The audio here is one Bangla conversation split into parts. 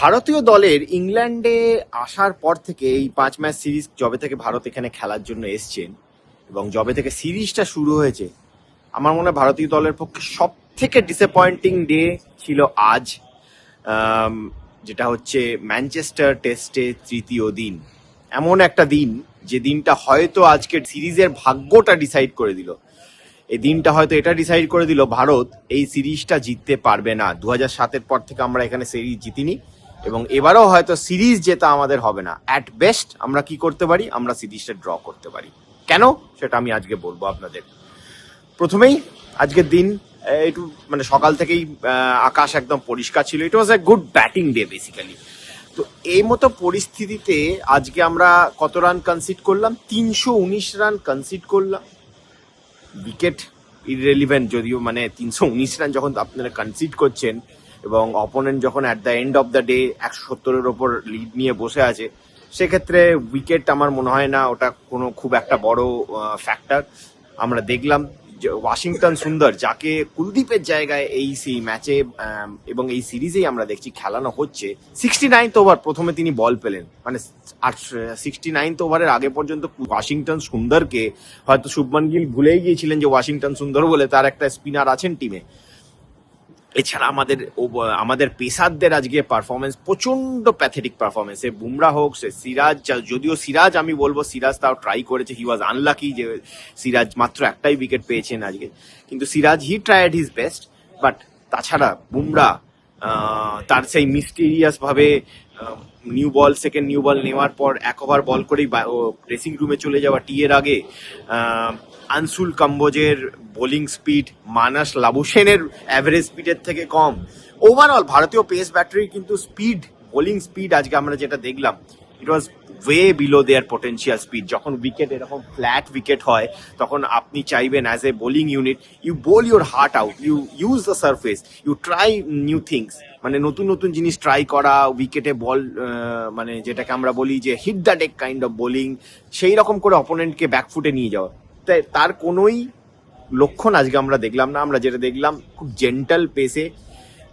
ভারতীয় দলের ইংল্যান্ডে আসার পর থেকে এই পাঁচ ম্যাচ সিরিজ যবে থেকে ভারত এখানে খেলার জন্য এসছেন এবং যবে থেকে সিরিজটা শুরু হয়েছে, আমার মনে হয় ভারতীয় দলের পক্ষে সব থেকে ডিসঅ্যাপয়েন্টিং ডে ছিল আজ যেটা হচ্ছে ম্যানচেস্টার টেস্টে তৃতীয় দিন। এমন একটা দিন যে দিনটা হয়তো আজকের সিরিজের ভাগ্যটা ডিসাইড করে দিল। এই দিনটা হয়তো এটা ডিসাইড করে দিল, ভারত এই সিরিজটা জিততে পারবে না। দু হাজার সাতের পর থেকে আমরা এখানে সিরিজ জিতিনি। এবং এবারও হয়তো সিরিজ জেতা আমাদের হবে না। অ্যাট বেস্ট আমরা কি করতে পারি? আমরা সিরিজটা ড্র করতে পারি। কেন? সেটা আমি আজকে বলব আপনাদের। প্রথমেই, আজকের দিন একটু মানে সকাল থেকেই আকাশ একদম পরিষ্কার ছিল। It was a good batting day basically তো এই মতো পরিস্থিতিতে আজকে আমরা কত রান কনসিড করলাম? তিনশো উনিশ রান কনসিড করলাম। উইকেট ইররেলিভেন্ট যদিও মানে তিনশো উনিশ রান যখন আপনারা কনসিড করছেন এবং অপোনেন্ট যখন at the end of the day একশো সত্তরের ওপর লিড নিয়ে বসে আছে, সেক্ষেত্রে উইকেট আমার মনে হয় না ওটা কোনো খুব একটা বড় ফ্যাক্টর আমরা দেখলাম ওয়াশিংটন সুন্দর, যাকে কুলদীপের জায়গায় এই সেই ম্যাচে এবং এই সিরিজেই আমরা দেখছি খেলানো হচ্ছে। সিক্সটি নাইনথ ওভার প্রথমে তিনি বল পেলেন। মানে আর সিক্সটি নাইনথ ওভারের আগে পর্যন্ত ওয়াশিংটন সুন্দরকে হয়তো শুভমান গিল ভুলেই গিয়েছিলেন যে ওয়াশিংটন সুন্দর বলে তার একটা স্পিনার আছেন টিমে এছাড়া আমাদের আমাদের পেসারদের আজকে পারফরমেন্স প্রচণ্ড প্যাথেটিক পারফরমেন্স সে বুমরা হোক, সে সিরাজ যদিও সিরাজ আমি বলব, সিরাজ তাও ট্রাই করেছে হি ওয়াজ আনলাকি যে সিরাজ মাত্র একটাই উইকেট পেয়েছেন আজকে। কিন্তু Siraj he tried his best but তাছাড়া বুমরা তার সেই মিস্টিরিয়াস ভাবে new ball second new ball নেওয়ার পর এক ওভার বল করেই ড্রেসিং রুমে চলে যাওয়া টি এর আগে আনসুল কাম্বোজের বোলিং স্পিড মানাস লাবুসেনের অ্যাভারেজ স্পিডের থেকে কম। ওভারঅল ভারতীয় পেস ব্যাটারি কিন্তু স্পিড বোলিং স্পিড আজকে আমরা যেটা দেখলাম it was way below their potential speed যখন উইকেট এরকম ফ্ল্যাট উইকেট হয়, তখন আপনি চাইবেন as a bowling unit you bowl your heart out you use the surface you try new things মানে নতুন নতুন জিনিস ট্রাই করা উইকেটে বল মানে যেটাকে আমরা বলি যে hit the deck kind of bowling সেই রকম করে অপোনেন্টকে ব্যাকফুটে নিয়ে যাওয়া। তাই তার কোনোই লক্ষণ আজকে আমরা দেখলাম না। আমরা যেটা দেখলাম, খুব জেন্টাল পেসে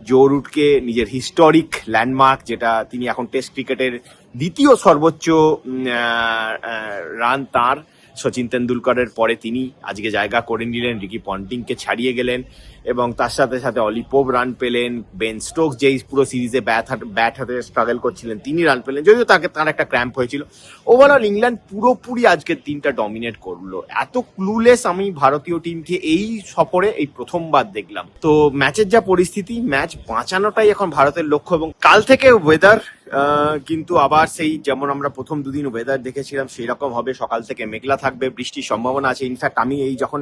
জো রুটকে নিজের হিস্টোরিক ল্যান্ডমার্ক যেটা তিনি এখন টেস্ট ক্রিকেটের দ্বিতীয় সর্বোচ্চ রান তার। সচিন তেন্ডুলকরের পরে তিনি আজকে জায়গা করে নিলেন, রিকি পন্টিংকে ছাড়িয়ে গেলেন এবং তার সাথে সাথে অলিপোভ রান পেলেন, বেন স্টোক যেই পুরো সিরিজে ব্যাট ব্যাট হাতে স্ট্রাগল করছিলেন, তিনি রান পেলেন, যদিও তাকে তার একটা ক্র্যাম্প হয়েছিল। ওভারঅল ইংল্যান্ড পুরোপুরি আজকে তিনটা ডমিনেট করল। এত ক্লুলেস আমি ভারতীয় টিমকে এই সফরে, এই প্রথমবার দেখলাম। তো ম্যাচের যা পরিস্থিতি ম্যাচ বাঁচানোটাই এখন ভারতের লক্ষ্য এবং কাল থেকে ওয়েদার কিন্তু আবার সেই যেমন আমরা প্রথম দুদিন ওয়েদার দেখেছিলাম সেই রকম হবে। সকাল থেকে মেঘলা থাকবে, বৃষ্টির সম্ভাবনা আছে। ইনফ্যাক্ট আমি এই যখন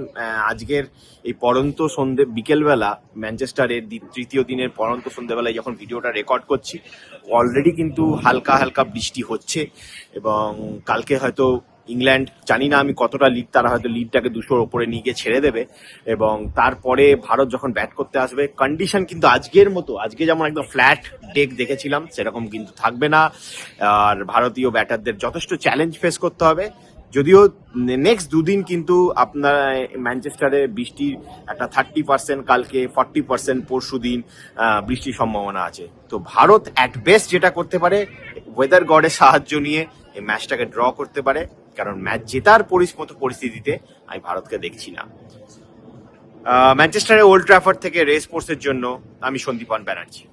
আজকের এই পরন্ত সন্ধে, বিকেলবেলা ম্যানচেস্টারের তৃতীয় দিনের পরন্ত সন্ধেবেলায় যখন ভিডিওটা রেকর্ড করছি অলরেডি কিন্তু হালকা হালকা বৃষ্টি হচ্ছে এবং কালকে হয়তো ইংল্যান্ড জানি না আমি কতটা লিড তারা হয়তো লিডটাকে দুশোর ওপরে নিয়ে গিয়ে ছেড়ে দেবে। এবং তারপরে ভারত যখন ব্যাট করতে আসবে কন্ডিশন কিন্তু আজকের মতো, আজকে যেমন একদম ফ্ল্যাট ডেক দেখেছিলাম, সেরকম কিন্তু থাকবে না। আর ভারতীয় ব্যাটারদের যথেষ্ট চ্যালেঞ্জ ফেস করতে হবে। যদিও নেক্সট দুদিন কিন্তু আপনার ম্যানচেস্টারে বৃষ্টির একটা থার্টি পার্সেন্ট কালকে ফর্টি পার্সেন্ট পরশু দিন বৃষ্টির সম্ভাবনা আছে। তো ভারত অ্যাট বেস্ট যেটা করতে পারে ওয়েদার গডের সাহায্য নিয়ে এই ম্যাচটাকে ড্র করতে পারে। কারণ ম্যাচ জেতার মতো পরিস্থিতিতে আমি ভারতকে দেখছি না। ম্যানচেস্টারে ওল্ড ট্রাফার্ড থেকে রেস পোর্সের জন্য আমি সন্দীপন ব্যানার্জি।